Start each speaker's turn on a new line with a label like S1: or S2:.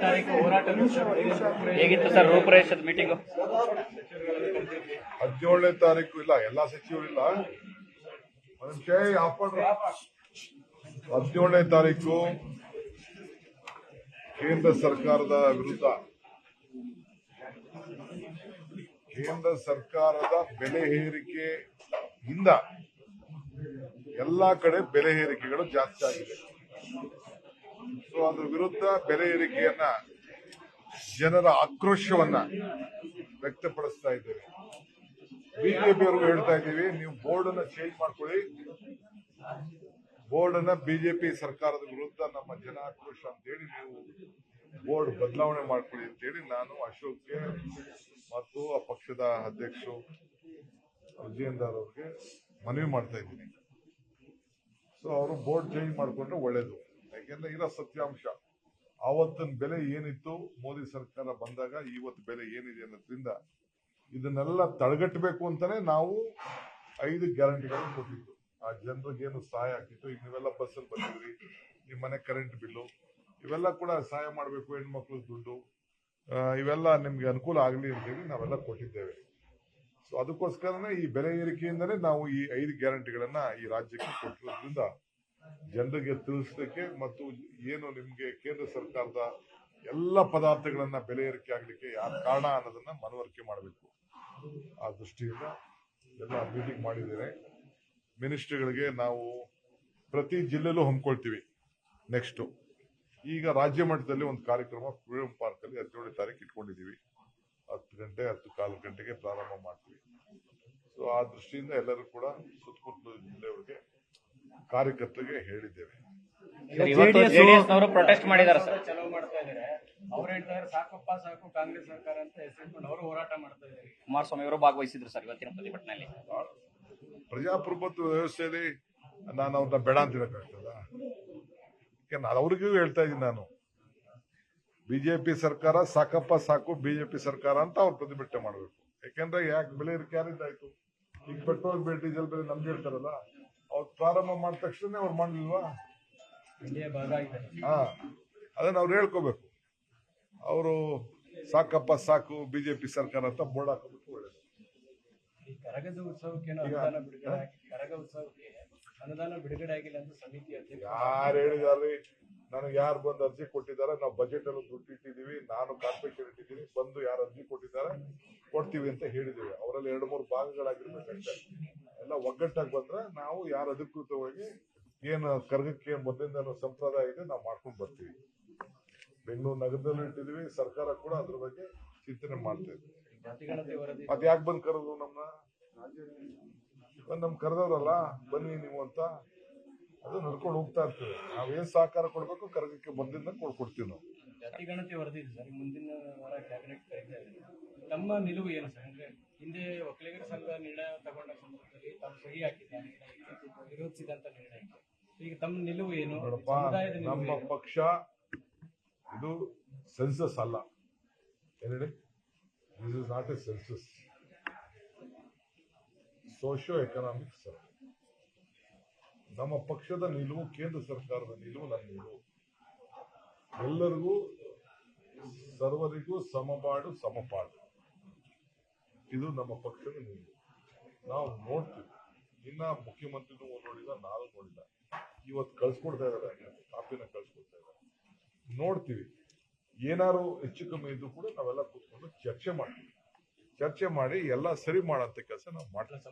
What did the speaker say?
S1: ತಾರೀಕು ಹೋರಾಟ
S2: ಹೇಗಿತ್ತು ಸರ್ ರೂಪುರೇಷದ
S3: ಹದಿನೇಳನೇ ತಾರೀಕು ಇಲ್ಲ, ಎಲ್ಲಾ ಸಚಿವರು ಇಲ್ಲ. ಹದಿನೇಳನೇ ತಾರೀಕು ಕೇಂದ್ರ ಸರ್ಕಾರದ ವಿರುದ್ಧ. ಕೇಂದ್ರ ಸರ್ಕಾರದ ಬೆಲೆ ಏರಿಕೆಯಿಂದ ಎಲ್ಲಾ ಕಡೆ ಬೆಲೆ ಏರಿಕೆಗಳು ಜಾಸ್ತಿ ಆಗಿದೆ. ಅದ್ರ ವಿರುದ್ಧ ಬೆಲೆ ಏರಿಕೆಯನ್ನ ಜನರ ಆಕ್ರೋಶವನ್ನ ವ್ಯಕ್ತಪಡಿಸ್ತಾ ಇದ್ದೇವೆ. ಬಿಜೆಪಿ ಅವ್ರಿಗೂ ಹೇಳ್ತಾ ಇದ್ದೀವಿ, ನೀವು ಬೋರ್ಡ್ ಅನ್ನ ಚೇಂಜ್ ಮಾಡ್ಕೊಳ್ಳಿ. ಬೋರ್ಡ್ ಅನ್ನ ಬಿಜೆಪಿ ಸರ್ಕಾರದ ವಿರುದ್ಧ ನಮ್ಮ ಜನ ಆಕ್ರೋಶ ಅಂತ ಹೇಳಿ ನೀವು ಬೋರ್ಡ್ ಬದಲಾವಣೆ ಮಾಡ್ಕೊಳ್ಳಿ ಅಂತ ಹೇಳಿ ನಾನು ಅಶೋಕ್ಗೆ ಮತ್ತು ಆ ಪಕ್ಷದ ಅಧ್ಯಕ್ಷರು ವಿಜಯೇಂದರ್ ಅವ್ರಿಗೆ ಮನವಿ ಮಾಡ್ತಾ ಇದ್ದೀನಿ. ಸೊ ಅವರು ಬೋರ್ಡ್ ಚೇಂಜ್ ಮಾಡಿಕೊಂಡ್ರೆ ಒಳ್ಳೇದು. ಯಾಕೆಂದ್ರೆ ಇರೋ ಸತ್ಯಾಂಶ. ಆವತ್ತಿನ ಬೆಲೆ ಏನಿತ್ತು, ಮೋದಿ ಸರ್ಕಾರ ಬಂದಾಗ ಇವತ್ತು ಬೆಲೆ ಏನಿದೆ ಅನ್ನೋದ್ರಿಂದ ಇದನ್ನೆಲ್ಲ ತಡೆಗಟ್ಟಬೇಕು ಅಂತಾನೆ ನಾವು ಐದು ಗ್ಯಾರಂಟಿಗಳನ್ನು ಕೊಟ್ಟಿದ್ದು. ಆ ಜನರಿಗೆ ಏನು ಸಹಾಯ ಆಗ್ತಿತ್ತು? ಈಗ ನೀವೆಲ್ಲ ಬಸ್ಸಲ್ಲಿ ಬಂದಿದ್ರಿ ನಿಮ್ ಮನೆ ಕರೆಂಟ್ ಬಿಲ್ಲು ಇವೆಲ್ಲ ಕೂಡ ಸಹಾಯ ಮಾಡಬೇಕು ಹೆಣ್ಮಕ್ಳು ದುಡ್ಡು. ಇವೆಲ್ಲ ನಿಮ್ಗೆ ಅನುಕೂಲ ಆಗಲಿ ಅಂತ ಹೇಳಿ ನಾವೆಲ್ಲ ಕೊಟ್ಟಿದ್ದೇವೆ. ಸೊ ಅದಕ್ಕೋಸ್ಕರನೇ ಈ ಬೆಲೆ ಏರಿಕೆಯಿಂದನೇ ನಾವು ಈ ಐದು ಗ್ಯಾರಂಟಿಗಳನ್ನ ಈ ರಾಜ್ಯಕ್ಕೆ ಕೊಟ್ಟಿರೋದ್ರಿಂದ ಜನರಿಗೆ ತಿಳಿಸಲಿಕ್ಕೆ ಮತ್ತು ಏನು ನಿಮಗೆ ಕೇಂದ್ರ ಸರ್ಕಾರದ ಎಲ್ಲ ಪದಾರ್ಥಗಳನ್ನ ಬೆಲೆ ಏರಿಕೆ ಆಗಲಿಕ್ಕೆ ಯಾರು ಕಾರಣ ಅನ್ನೋದನ್ನ ಮನವರಿಕೆ ಮಾಡಬೇಕು. ಆ ದೃಷ್ಟಿಯಿಂದ ಎಲ್ಲ ಮೀಟಿಂಗ್ ಮಾಡಿದ್ದೇನೆ. ಮಿನಿಸ್ಟ್ರಿಗಳಿಗೆ ನಾವು ಪ್ರತಿ ಜಿಲ್ಲೆಲ್ಲೂ ಹಮ್ಮಿಕೊಳ್ತೀವಿ ನೆಕ್ಸ್ಟ್ ಈಗ ರಾಜ್ಯ ಮಟ್ಟದಲ್ಲಿ ಒಂದು ಕಾರ್ಯಕ್ರಮ ಫ್ರೀಡಂ ಪಾರ್ಕ್ ಅಲ್ಲಿ ಹದಿನೇಳನೇ ತಾರೀಕು ಇಟ್ಕೊಂಡಿದ್ದೀವಿ. ಹತ್ತು ಗಂಟೆ, ಹತ್ತು ಕಾಲು ಗಂಟೆಗೆ ಪ್ರಾರಂಭ ಮಾಡ್ತೀವಿ. ಸೊ ಆ ದೃಷ್ಟಿಯಿಂದ ಎಲ್ಲರೂ ಕೂಡ ಸುತ್ತಮುತ್ತಲ ಜಿಲ್ಲೆಯವರಿಗೆ ಕಾರ್ಯಕರ್ತರಿಗೆ ಹೇಳಿದ್ದೇವೆ.
S2: ಪ್ರೊಟೆಸ್ಟ್ ಮಾಡಿದ್ದಾರೆ ಸರ್.
S1: ಚಲೋ ಮಾಡ್ತಾ ಅವ್ರು ಹೇಳ್ತಾ ಇದಾರೆ ಸಾಕಪ್ಪ ಸಾಕು ಕಾಂಗ್ರೆಸ್ ಸರ್ಕಾರ ಅಂತ ಹೆಸರಿಟ್ಕೊಂಡು ಅವರು ಹೋರಾಟ ಮಾಡ್ತಾ ಇದ್ದಾರೆ
S2: ಕುಮಾರಸ್ವಾಮಿ ಅವರು ಭಾಗವಹಿಸಿದ್ರು ಸರ್ ಇವತ್ತಿನ ಪ್ರತಿಭಟನೆಯಲ್ಲಿ.
S3: ಪ್ರಜಾಪ್ರಭುತ್ವ ವ್ಯವಸ್ಥೆಯಲ್ಲಿ ನಾನು ಅವ್ರನ್ನ ಬೇಡ ಅಂತ ಹೇಳಕ್ಕಾಗ್ತದ? ಯಾಕೆ ನಾನು ಅವ್ರಿಗೂ ಹೇಳ್ತಾ ಇದ್ದೀನಿ ನಾನು. ಬಿಜೆಪಿ ಸರ್ಕಾರ ಸಾಕಪ್ಪ ಸಾಕು ಬಿಜೆಪಿ ಸರ್ಕಾರ ಅಂತ ಅವ್ರು ಪ್ರತಿಭಟನೆ ಮಾಡಬೇಕು. ಯಾಕೆಂದ್ರೆ ಯಾಕೆ ಬೆಲೆ ಏರಿಕೆ ಯಾರಿಂದಾಯ್ತು? ಈಗ ಪೆಟ್ರೋಲ್ ಬೆಲೆ ಡೀಸೆಲ್ ಬೆಲೆ ನಮ್ಗೆ ಹೇಳ್ತಾರಲ್ಲ. ಅವ್ರು ಪ್ರಾರಂಭ ಮಾಡಿದ ತಕ್ಷಣ ಅವ್ರು ಮಾಡಲಿಲ್ವಾ ಹಾ ಅದನ್ನ ಅವ್ರು ಹೇಳ್ಕೋಬೇಕು. ಅವರು ಸಾಕಪ್ಪ ಸಾಕು ಬಿಜೆಪಿ ಸರ್ಕಾರ ಅಂತ ಬೋರ್ಡ್ ಹಾಕೋಬೇಕು ಒಳ್ಳೇದು.
S1: ಕರಗದ ಉತ್ಸವಕ್ಕೆ ಅನುದಾನ ಬಿಡುಗಡೆ ಕರಗ ಉತ್ಸವಕ್ಕೆ ಅನುದಾನ ಬಿಡುಗಡೆ ಆಗಿಲ್ಲ ಅಂತ ಸಮಿತಿ ಅಧ್ಯಕ್ಷ
S3: ಯಾರು ಹೇಳಿದಾರೆ ನನಗೆ ಯಾರು ಬಂದು ಅರ್ಜಿ ಕೊಟ್ಟಿದ್ದಾರೆ ನಾವು ಬಜೆಟ್ ಅಲ್ಲಿ ದುಡ್ಡು ಇಟ್ಟಿದ್ದೀವಿ ನಾನು ಕಾರ್ಪೊರೇಷನ್ ಇಟ್ಟಿದ್ದೀನಿ ಬಂದು ಯಾರು ಅರ್ಜಿ ಕೊಟ್ಟಿದ್ದಾರೆ ಕೊಡ್ತೀವಿ ಅಂತ ಹೇಳಿದ್ದೀವಿ ಅವರಲ್ಲಿ ಎರಡು ಮೂರು ಭಾಗಗಳಾಗಿರ್ಬೇಕಷ್ಟೇ. ಎಲ್ಲ ಒಗ್ಗಟ್ಟಾಗಿ ಬಂದ್ರೆ ನಾವು ಯಾರು ಅಧಿಕೃತವಾಗಿ ಏನು ಕರ್ಗಕ್ಕೆ ಮೊದಲಿಂದ ಸಂಪ್ರದಾಯ ಇದೆ ನಾವು ಮಾಡ್ಕೊಂಡು ಬರ್ತೀವಿ. ಬೆಂಗಳೂರು ನಗರದಲ್ಲೂ ಇಟ್ಟಿದೀವಿ ಸರ್ಕಾರ ಕೂಡ ಅದ್ರ ಬಗ್ಗೆ ಚಿಂತನೆ ಮಾಡ್ತಾ ಅದ್ ಯಾಕೆ ಬಂದ್ ಕರೆದ್ರು ನಮ್ಮನ್ನ ನಮ್ ಕರೆದವ್ರಲ್ಲ, ಬನ್ನಿ ನೀವು ಅಂತ. ಅದು ನಡ್ಕೊಂಡು ಹೋಗ್ತಾ ಇರ್ತೇವೆ ನಾವೇನ್ ಸಹಕಾರ ಕೊಡ್ಬೇಕು, ಕರ್ಗಕ್ಕೆ ಮೊದಲಿಂದ ಕೊಡ್ಕೊಡ್ತೀವಿ ನಾವು.
S1: ಜಾತಿ ಗಣತಿ ವರದಿ ಮುಂದಿನ ವಾರ ಕ್ಯಾಬಿನೆಟ್ ತಮ್ಮ ನಿಲುವು ಏನು ಸರ್ ಹಿಂದೆ ಒಕ್ಕಲಿಗರ ಸಂಘದ ನಿರ್ಣಯ ತಗೊಂಡ ಸಂದರ್ಭದಲ್ಲಿ ತಾವು ಸಹಿ ಹಾಕಿದ್ದಾರೆ ವಿರೋಧಿಸಿದಂತ ನಿರ್ಣಯ ಈಗ ತಮ್ಮ ನಿಲುವು ಏನು?
S3: ನಮ್ಮ? ಪಕ್ಷ ಇದು ಸೆನ್ಸಸ್ ಅಲ್ಲ. ಹೇಳಿ this is not a census socio economic survey ನಮ್ಮ ಪಕ್ಷದ ನಿಲುವು ಕೇಂದ್ರ ಸರ್ಕಾರದ ನಿಲುವು ನನ್ನ ನಿಲುವು. ಎಲ್ಲರಿಗೂ ಸರ್ವರಿಗೂ ಸಮಬಾಡು ಸಮಪಾಡು. ಇದು ನಮ್ಮ ಪಕ್ಷದ ನಿಲುವು ನಾವು ನೋಡ್ತೀವಿ. ಇನ್ನ ಮುಖ್ಯಮಂತ್ರಿನೂ ನೋಡಿಲ್ಲ, ನಾಲ್ಕು ನೋಡಿಲ್ಲ. ಇವತ್ತು ಕಳ್ಸ್ಕೊಡ್ತಾ ಇದಾರೆ. ಕಾಪಿನ ಕಳ್ಸ್ಕೊಡ್ತಾ ಇದ್ದಾರೆ ನೋಡ್ತೀವಿ. ಏನಾರು ಹೆಚ್ಚು ಕಮ್ಮಿ ಇದ್ದು ಕೂಡ ನಾವೆಲ್ಲ ಕೂತ್ಕೊಂಡು ಚರ್ಚೆ ಮಾಡ್ತೀವಿ. ಚರ್ಚೆ ಮಾಡಿ ಎಲ್ಲ ಸರಿ ಮಾಡೋಂಥ ಕೆಲಸ ನಾವು ಮಾಡ್ತೀವಿ.